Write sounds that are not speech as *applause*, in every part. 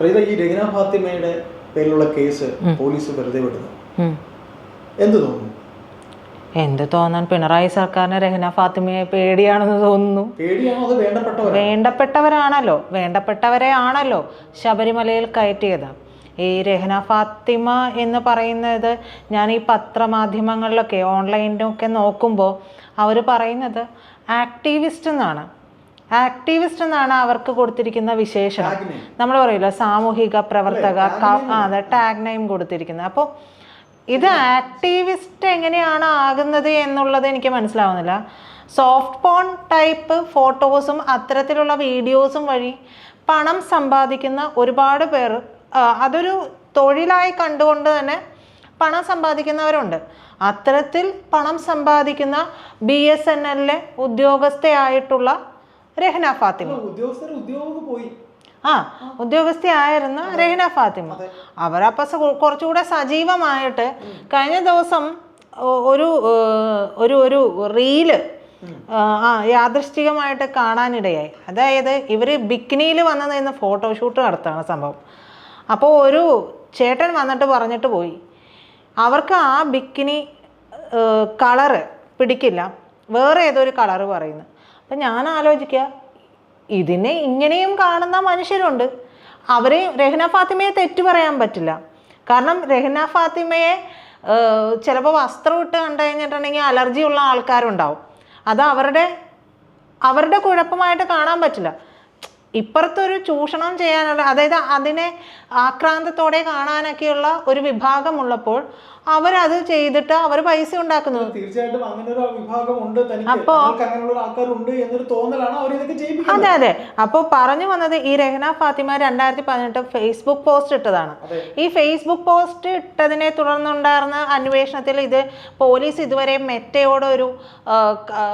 പ്രീത ഈ രഹന ഫാത്തിമയുടെ പേരിലുള്ള കേസ് പോലീസ് വെറുതെ വിടുന്നു. എന്ത് തോന്നുന്നു? എന്ത് തോന്നാൻ പിണറായി സർക്കാരിന് രഹന ഫാത്തിമയെ പേടിയാണെന്ന് തോന്നുന്നു. വേണ്ടപ്പെട്ടവരാണല്ലോ. വേണ്ടപ്പെട്ടവരെ ആണല്ലോ ശബരിമലയിൽ കയറ്റിയത്. ഈ രഹന ഫാത്തിമ എന്ന് പറയുന്നത് ഞാൻ ഈ പത്രമാധ്യമങ്ങളിലൊക്കെ ഓൺലൈനിലൊക്കെ നോക്കുമ്പോൾ അവർ പറയുന്നത് ആക്ടിവിസ്റ്റ് എന്നാണ്. ആക്ടിവിസ്റ്റ് എന്നാണ് അവർക്ക് കൊടുത്തിരിക്കുന്ന വിശേഷണം. നമ്മൾ പറയില്ല സാമൂഹിക പ്രവർത്തക അതെ ടാഗ് നെയിം കൊടുത്തിരിക്കുന്നത്. അപ്പോൾ ഇത് ആക്ടിവിസ്റ്റ് എങ്ങനെയാണ് ആകുന്നത് എന്നുള്ളത് എനിക്ക് മനസ്സിലാവുന്നില്ല. സോഫ്റ്റ് പോൺ ടൈപ്പ് ഫോട്ടോസും അത്തരത്തിലുള്ള വീഡിയോസും വഴി പണം സമ്പാദിക്കുന്ന ഒരുപാട് പേർ അതൊരു തൊഴിലായി കണ്ടുകൊണ്ട് തന്നെ പണം സമ്പാദിക്കുന്നവരുണ്ട്. അത്തരത്തിൽ പണം സമ്പാദിക്കുന്ന ബി എസ് എൻ എല്ലിലെ ഉദ്യോഗസ്ഥയായിട്ടുള്ള രഹന ഫാത്തിമ. ആ ഉദ്യോഗസ്ഥയായിരുന്ന രഹന ഫാത്തിമ. അവരപ്പോൾ കുറച്ചുകൂടെ സജീവമായിട്ട് കഴിഞ്ഞ ദിവസം ഒരു ഒരു ഒരു റീൽ ആ യാദൃശ്ചികമായിട്ട് കാണാനിടയായി. അതായത് ഇവർ ബിക്കിനിയിൽ വന്ന് നിന്ന് ഫോട്ടോഷൂട്ട് നടത്താണ് സംഭവം. അപ്പോൾ ഒരു ചേട്ടൻ വന്നിട്ട് പറഞ്ഞിട്ട് പോയി. അവർക്ക് ആ ബിക്കിനി കളറ് പിടിക്കില്ല. വേറെ ഏതോ ഒരു കളറ് പറയുന്നു. അപ്പം ഞാൻ ആലോചിക്കുക ഇതിനെ ഇങ്ങനെയും കാണുന്ന മനുഷ്യരുണ്ട്. അവരെ രഹന ഫാത്തിമയെ തെറ്റു പറയാൻ പറ്റില്ല. കാരണം രഹന ഫാത്തിമയെ ചിലപ്പോൾ വസ്ത്രം ഇട്ട് കണ്ടു കഴിഞ്ഞിട്ടുണ്ടെങ്കിൽ അലർജി ഉള്ള ആൾക്കാരുണ്ടാവും. അത് അവരുടെ അവരുടെ കുഴപ്പമായിട്ട് കാണാൻ പറ്റില്ല. ഇപ്പുറത്തൊരു ചൂഷണം ചെയ്യാനുള്ള അതായത് അതിനെ ആക്രാന്തത്തോടെ കാണാനൊക്കെയുള്ള ഒരു വിഭാഗമുള്ളപ്പോൾ അവരത് ചെയ്തിട്ട് അവർ പൈസ ഉണ്ടാക്കുന്നു തീർച്ചയായിട്ടും അങ്ങനെ ഒരു വിഭാഗം ഉണ്ട് ആൾക്കാരുണ്ട് എന്നൊരു തോന്നലാണ് അവർ ഇതൊക്കെ അതെ അതെ. അപ്പോൾ പറഞ്ഞു വന്നത് ഈ രഹന ഫാത്തിമ രണ്ടായിരത്തി പതിനെട്ട് ഫേസ്ബുക്ക് പോസ്റ്റ് ഇട്ടതാണ്. ഈ ഫേസ്ബുക്ക് പോസ്റ്റ് ഇട്ടതിനെ തുടർന്നുണ്ടായിരുന്ന അന്വേഷണത്തിൽ ഇത് പോലീസ് ഇതുവരെ മെറ്റയോട് ഒരു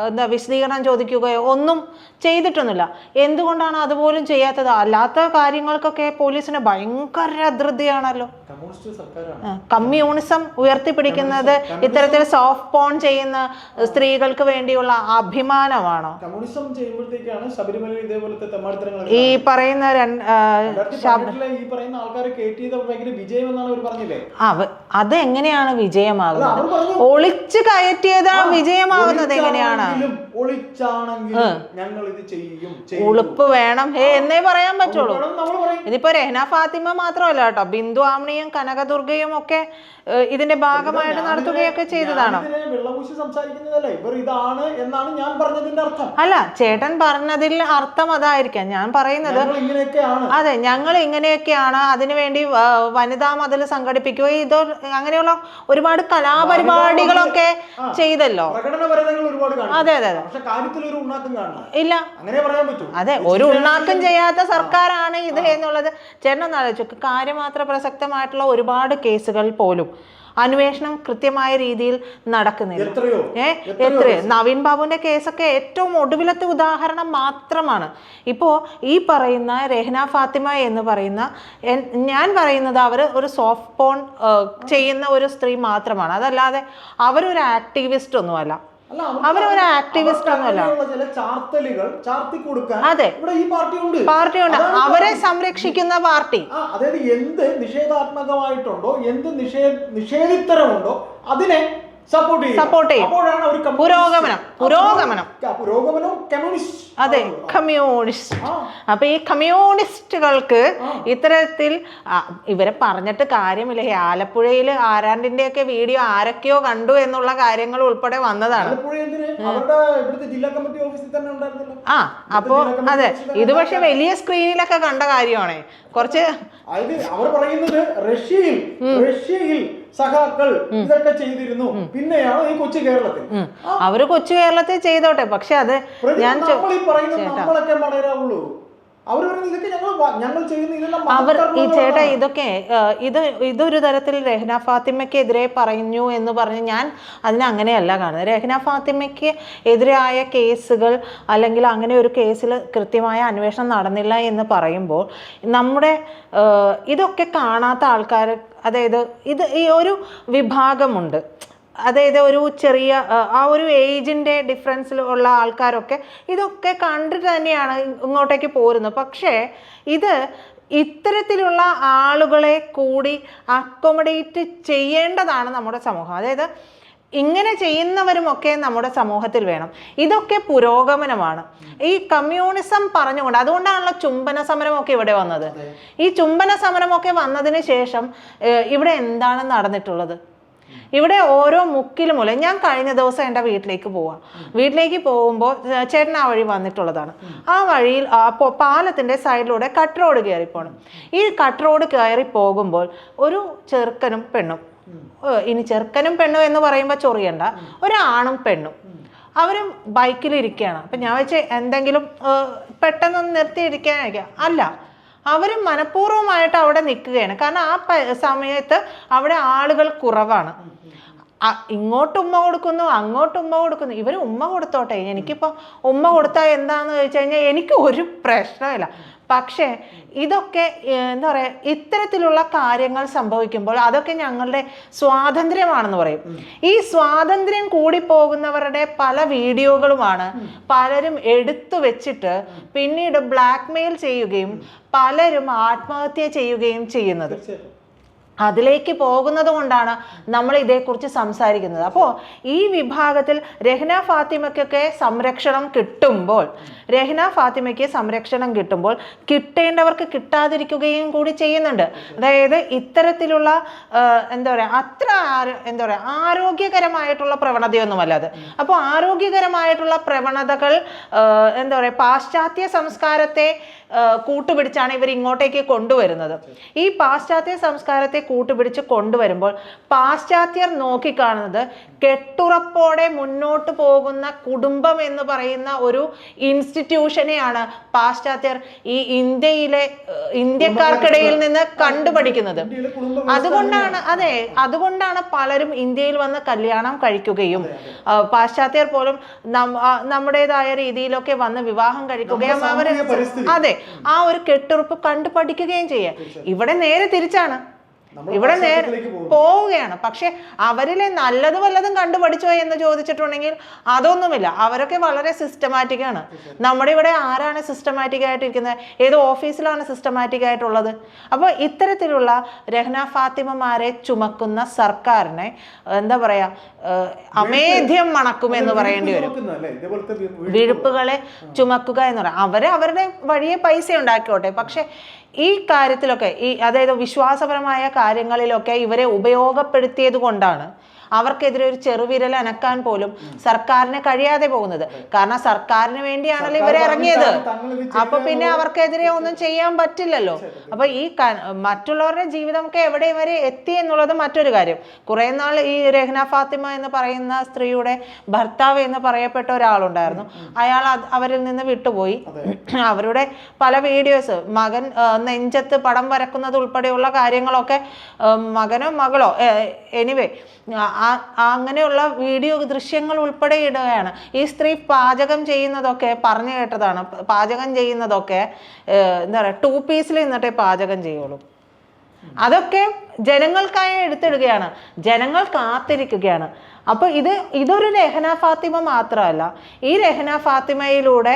എന്താ വിശദീകരണം ചോദിക്കുകയോ ഒന്നും ചെയ്തിട്ടൊന്നുമില്ല. എന്തുകൊണ്ടാണ് അതുപോലും ചെയ്യാത്തത് അല്ലാത്ത കാര്യങ്ങൾക്കൊക്കെ പോലീസിന് ഭയങ്കര ധൃതിയാണല്ലോ കമ്മ്യൂണിസം ഉയർത്തിപ്പിടിക്കുന്നത് ഇത്തരത്തിൽ സോഫ്റ്റ് പോൺ ചെയ്യുന്ന സ്ത്രീകൾക്ക് വേണ്ടിയുള്ള അഭിമാനമാണോ? ഈ പറയുന്ന അത് എങ്ങനെയാണ് വിജയമാകുന്നത്? ഒളിച്ചു കയറ്റിയതാ വിജയമാകുന്നത് എങ്ങനെയാണ്? ഞങ്ങൾ ഇത് ചെയ്യും ഉളുപ്പ് വേണം. ഹേ എന്നേ പറയാൻ പറ്റുള്ളൂ. ഇതിപ്പോ രഹന ഫാത്തിമ മാത്രമല്ല കേട്ടോ. ബിന്ദു ആമണിയും കനകദുർഗയും ഒക്കെ ഇതിന്റെ ഭാഗമായിട്ട് നടത്തുകയൊക്കെ ചെയ്തതാണോ. അല്ല ചേട്ടൻ പറഞ്ഞതിൽ അർത്ഥം അതായിരിക്കാം. ഞാൻ പറയുന്നത് അതെ ഞങ്ങൾ ഇങ്ങനെയൊക്കെയാണ് അതിനുവേണ്ടി വേണ്ടി വനിതാ മതിൽ സംഘടിപ്പിക്കുകയും ഇതോ അങ്ങനെയുള്ള ഒരുപാട് കലാപരിപാടികളൊക്കെ ചെയ്തല്ലോ. അതെ അതെ അതെ. പക്ഷെ കാര്യത്തിൽ ഒരു ഉണ്ണാക്കും കാണില്ല ഇല്ല. അങ്ങനെ പറയാൻ പറ്റൂ. അതെ ഒരു ഉണ്ണാക്കം ചെയ്യാത്ത സർക്കാരാണ് ഇത് എന്നുള്ളത് ചേട്ടൻ ആലോചിച്ചു കാര്യമാത്ര പ്രസക്തമായിട്ടുള്ള ഒരുപാട് കേസുകൾ പോലും അന്വേഷണം കൃത്യമായ രീതിയിൽ നടക്കുന്നില്ല. എത്രയോ? ഏ എത്ര നവീൻ ബാബുവിന്റെ കേസൊക്കെ ഏറ്റവും ഒടുവിലത്തെ ഉദാഹരണം മാത്രമാണ്. ഇപ്പോൾ ഈ പറയുന്ന രഹ്ന ഫാത്തിമ എന്ന് പറയുന്ന ഞാൻ പറയുന്നത് അവർ ഒരു സോഫ്റ്റ് പോൺ ചെയ്യുന്ന ഒരു സ്ത്രീ മാത്രമാണ്. അതല്ലാതെ അവരൊരു ആക്ടിവിസ്റ്റ് ഒന്നുമല്ല. അവരൊരു ആക്ടിവിസ്റ്റ് ഒന്നുമല്ല. അതെ. പാർട്ടി ഉണ്ട്. അവരെ സംരക്ഷിക്കുന്ന പാർട്ടി. അതായത് എന്ത് നിഷേധാത്മകമായിട്ടുണ്ടോ എന്ത് നിഷേധ നിഷേധിത്തരമുണ്ടോ അതിനെ സപ്പോർട്ട് ചെയ്യും. പുരോഗമനം, പുരോഗമനം. അതെ കമ്മ്യൂണിസ്റ്റ്. അപ്പൊ ഈ കമ്മ്യൂണിസ്റ്റുകൾക്ക് ഇത്തരത്തിൽ ഇവരെ പറഞ്ഞിട്ട് കാര്യമില്ല. ഈ ആലപ്പുഴയിൽ ആരാണ്ടിന്റെ ഒക്കെ വീഡിയോ ആരൊക്കെയോ കണ്ടു എന്നുള്ള കാര്യങ്ങൾ ഉൾപ്പെടെ വന്നതാണ്. ആ അപ്പോ അതെ ഇത് പക്ഷെ വലിയ സ്ക്രീനിലൊക്കെ കണ്ട കാര്യമാണേ. കുറച്ച് അവർ പറയുന്നത് റഷ്യയിൽ റഷ്യയിൽ സഖാക്കൾ ഇതൊക്കെ ചെയ്തിരുന്നു. പിന്നെയാണ് ഈ കൊച്ചു കേരളത്തിൽ? അവർ കൊച്ചു കേരളത്തിൽ ചെയ്തോട്ടെ. പക്ഷെ അത് ഞാൻ നമ്മളൊക്കെ വളരാവുള്ളൂ അവർ പറയുന്നത് ഇതൊക്കെ ഞങ്ങൾ ഞങ്ങൾ ചെയ്യുന്ന അവർ ഈ. ചേട്ടാ ഇതൊക്കെ ഇത് ഇതൊരു തരത്തിൽ രഹ്ന ഫാത്തിമയ്ക്കെതിരെ പറഞ്ഞു എന്ന് പറഞ്ഞ് ഞാൻ അതിനെ അങ്ങനെയല്ല കാണുന്നത് രഹ്ന ഫാത്തിമയ്ക്ക് എതിരായ കേസുകൾ അല്ലെങ്കിൽ അങ്ങനെ ഒരു കേസിൽ കൃത്യമായ അന്വേഷണം നടന്നില്ല എന്ന് പറയുമ്പോൾ നമ്മുടെ ഇതൊക്കെ കാണാത്ത ആൾക്കാർ അതായത് ഇത് ഈ ഒരു വിഭാഗമുണ്ട് അതായത് ഒരു ചെറിയ ആ, ഒരു ഏജിന്റെ ഡിഫറൻസിൽ ഉള്ള ആൾക്കാരൊക്കെ ഇതൊക്കെ കണ്ടിട്ട് തന്നെയാണ് ഇങ്ങോട്ടേക്ക് പോരുന്നത്. പക്ഷേ ഇത് ഇത്തരത്തിലുള്ള ആളുകളെ കൂടി അക്കോമഡേറ്റ് ചെയ്യേണ്ടതാണ് നമ്മുടെ സമൂഹം. അതായത് ഇങ്ങനെ ചെയ്യുന്നവരുമൊക്കെ നമ്മുടെ സമൂഹത്തിൽ വേണം. ഇതൊക്കെ പുരോഗമനമാണ്. ഈ കമ്മ്യൂണിസം പറഞ്ഞുകൊണ്ട് അതുകൊണ്ടാണല്ലോ ചുംബന സമരമൊക്കെ ഇവിടെ വന്നത്. ഈ ചുംബന സമരമൊക്കെ വന്നതിന് ശേഷം ഇവിടെ എന്താണ് നടന്നിട്ടുള്ളത്? ഇവിടെ ഓരോ മുക്കിലും മൂലം ഞാൻ കഴിഞ്ഞ ദിവസം എന്റെ വീട്ടിലേക്ക് പോവാം. വീട്ടിലേക്ക് പോകുമ്പോൾ ചേട്ടൻ ആ വഴി വന്നിട്ടുള്ളതാണ്. ആ വഴിയിൽ പാലത്തിന്റെ സൈഡിലൂടെ കട്ട് റോഡ് കയറി പോകണം ഈ കട്ട് റോഡ് കയറി പോകുമ്പോൾ ഒരു ചെറുക്കനും പെണ്ണും ഇനി ചെറുക്കനും പെണ്ണും എന്ന് പറയുമ്പോൾ ചൊറിയണ്ട. ഒരാണും പെണ്ണും. അവരും ബൈക്കിലിരിക്കുകയാണ്. അപ്പം ഞാൻ വെച്ച് എന്തെങ്കിലും പെട്ടെന്ന് നിർത്തിയിരിക്കാനായിരിക്കാം അല്ല. അവർ മനഃപൂർവമായിട്ട് അവിടെ നിൽക്കുകയാണ്. കാരണം ആ സമയത്ത് അവിടെ ആളുകൾ കുറവാണ്. ഇങ്ങോട്ട് ഉമ്മ കൊടുക്കുന്നു അങ്ങോട്ട് ഉമ്മ കൊടുക്കുന്നു. ഇവർ ഉമ്മ കൊടുത്തോട്ടെ. എനിക്കിപ്പോൾ ഉമ്മ കൊടുത്താൽ എന്താണെന്ന് ചോദിച്ചു കഴിഞ്ഞാൽ എനിക്ക് ഒരു പ്രശ്നമില്ല പക്ഷേ ഇതൊക്കെ എന്താ പറയുക ഇത്തരത്തിലുള്ള കാര്യങ്ങൾ സംഭവിക്കുമ്പോൾ അതൊക്കെ ഞങ്ങളുടെ സ്വാതന്ത്ര്യമാണെന്ന് പറയും. ഈ സ്വാതന്ത്ര്യം കൂടി പോകുന്നവരുടെ പല വീഡിയോകളുമാണ് പലരും എടുത്തു വെച്ചിട്ട് പിന്നീട് ബ്ലാക്ക്മെയിൽ ചെയ്യുകയും പലരും ആത്മഹത്യ ചെയ്യുകയും ചെയ്യുന്നത്. അതിലേക്ക് പോകുന്നത് കൊണ്ടാണ് നമ്മൾ ഇതേക്കുറിച്ച് സംസാരിക്കുന്നത്. അപ്പോൾ ഈ വിഭാഗത്തിൽ രഹ്ന ഫാത്തിമയ്ക്കൊക്കെ സംരക്ഷണം കിട്ടുമ്പോൾ രഹ്ന ഫാത്തിമയ്ക്ക് സംരക്ഷണം കിട്ടുമ്പോൾ കിട്ടേണ്ടവർക്ക് കിട്ടാതിരിക്കുകയും കൂടി ചെയ്യുന്നുണ്ട്. അതായത് ഇത്തരത്തിലുള്ള എന്താ പറയുക അത്ര എന്താ പറയുക ആരോഗ്യകരമായിട്ടുള്ള പ്രവണതയൊന്നുമല്ല അത്. അപ്പോൾ ആരോഗ്യകരമായിട്ടുള്ള പ്രവണതകൾ എന്താ പറയുക പാശ്ചാത്യ സംസ്കാരത്തെ കൂട്ടുപിടിച്ചാണ് ഇവർ ഇങ്ങോട്ടേക്ക് കൊണ്ടുവരുന്നത്. ഈ പാശ്ചാത്യ സംസ്കാരത്തെ കൂട്ടുപിടിച്ച് കൊണ്ടുവരുമ്പോൾ പാശ്ചാത്യർ നോക്കിക്കാണുന്നത് കെട്ടുറപ്പോടെ മുന്നോട്ട് പോകുന്ന കുടുംബം എന്ന് പറയുന്ന ഒരു ഇൻസ്റ്റിറ്റ്യൂഷനെയാണ് പാശ്ചാത്യർ ഈ ഇന്ത്യയിലെ ഇന്ത്യക്കാർക്കിടയിൽ നിന്ന് കണ്ടുപഠിക്കുന്നത്. അതുകൊണ്ടാണ് അതെ അതുകൊണ്ടാണ് പലരും ഇന്ത്യയിൽ വന്ന് കല്യാണം കഴിക്കുകയും പാശ്ചാത്യർ പോലും നമ്മുടേതായ രീതിയിലൊക്കെ വന്ന് വിവാഹം കഴിക്കുകയും പരിസ്ഥിതി. അതെ ആ ഒരു കെട്ടുറപ്പ് കണ്ടു പഠിക്കുകയും ചെയ്യുക ഇവിടെ നേരെ തിരിച്ചാണ്. ഇവിടെ നേരെ പോവുകയാണ്. പക്ഷെ അവരിലെ നല്ലത് വല്ലതും കണ്ടുപഠിച്ചോ എന്ന് ചോദിച്ചിട്ടുണ്ടെങ്കിൽ അതൊന്നുമില്ല. അവരൊക്കെ വളരെ സിസ്റ്റമാറ്റിക് ആണ്. നമ്മുടെ ഇവിടെ ആരാണ് സിസ്റ്റമാറ്റിക് ആയിട്ടിരിക്കുന്നത്? ഏത് ഓഫീസിലാണ് സിസ്റ്റമാറ്റിക് ആയിട്ടുള്ളത്? അപ്പോൾ ഇത്തരത്തിലുള്ള രഹ്ന ഫാത്തിമമാരെ ചുമക്കുന്ന സർക്കാരിനെ എന്താ പറയാ അമേധ്യം മണക്കും എന്ന് പറയേണ്ടി വരും. വിഴുപ്പുകളെ ചുമക്കുക എന്ന് പറയാം അവരെ അവരുടെ വഴിയെ പൈസ ഉണ്ടാക്കിക്കോട്ടെ. പക്ഷെ ഈ കാര്യത്തിലൊക്കെ ഈ അതായത് വിശ്വാസപരമായ കാര്യങ്ങളിലൊക്കെ ഇവരെ ഉപയോഗപ്പെടുത്തിയത് കൊണ്ടാണ് അവർക്കെതിരെ ഒരു ചെറുവിരൽ അനക്കാൻ പോലും സർക്കാരിന് കഴിയാതെ പോകുന്നത്. കാരണം സർക്കാരിന് വേണ്ടിയാണല്ലോ ഇവരെ ഇറങ്ങിയത്. അപ്പൊ പിന്നെ അവർക്കെതിരെ ഒന്നും ചെയ്യാൻ പറ്റില്ലല്ലോ. അപ്പൊ ഈ മറ്റുള്ളവരുടെ ജീവിതമൊക്കെ എവിടെ വരെ എത്തി എന്നുള്ളത് മറ്റൊരു കാര്യം. കുറെ നാൾ ഈ രഹ്ന ഫാത്തിമ എന്ന് പറയുന്ന സ്ത്രീയുടെ ഭർത്താവ് എന്ന് പറയപ്പെട്ട ഒരാളുണ്ടായിരുന്നു. അയാൾ അവരിൽ നിന്ന് വിട്ടുപോയി. *clears throat* അവരുടെ പല വീഡിയോസ് മകൻ നെഞ്ചത്ത് പടം വരക്കുന്നത് ഉൾപ്പെടെയുള്ള കാര്യങ്ങളൊക്കെ മകനോ മകളോ എനിവേ അങ്ങനെയുള്ള വീഡിയോ ദൃശ്യങ്ങൾ ഉൾപ്പെടെ ഇടുകയാണ്. ഈ സ്ത്രീ പാചകം ചെയ്യുന്നതൊക്കെ പറഞ്ഞു കേട്ടതാണ്. പാചകം ചെയ്യുന്നതൊക്കെ എന്താ പറയുക ടു പീസിൽ നിന്നിട്ടേ പാചകം ചെയ്യുള്ളൂ. അതൊക്കെ ജനങ്ങൾക്കായി എടുത്തിടുകയാണ്. ജനങ്ങൾ കാത്തിരിക്കുകയാണ്. അപ്പോൾ ഇത് ഇതൊരു രഹന ഫാത്തിമ മാത്രമല്ല ഈ രഹന ഫാത്തിമയിലൂടെ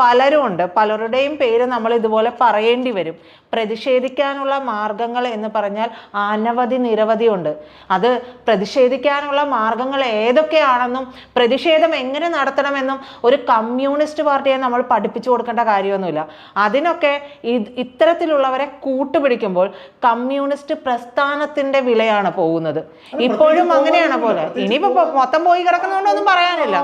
പലരും ഉണ്ട്. പലരുടെയും പേര് നമ്മൾ ഇതുപോലെ പറയേണ്ടി വരും. പ്രതിഷേധിക്കാനുള്ള മാർഗങ്ങൾ എന്ന് പറഞ്ഞാൽ അനവധി നിരവധി ഉണ്ട്. അത് പ്രതിഷേധിക്കാനുള്ള മാർഗങ്ങൾ ഏതൊക്കെയാണെന്നും പ്രതിഷേധം എങ്ങനെ നടത്തണമെന്നും ഒരു കമ്മ്യൂണിസ്റ്റ് പാർട്ടിയെ നമ്മൾ പഠിപ്പിച്ചു കൊടുക്കേണ്ട കാര്യമൊന്നുമില്ല. അതിനൊക്കെ ഇത്തരത്തിലുള്ളവരെ കൂട്ടുപിടിക്കുമ്പോൾ കമ്മ്യൂണിസ്റ്റ് പ്രസ്ഥാനത്തിന്റെ വിലയാണ് പോകുന്നത്. ഇപ്പോഴും അങ്ങനെയാണ് പോലെ. ഇനിയിപ്പോ മൊത്തം പോയി കിടക്കുന്നതുകൊണ്ടൊന്നും പറയാനില്ല.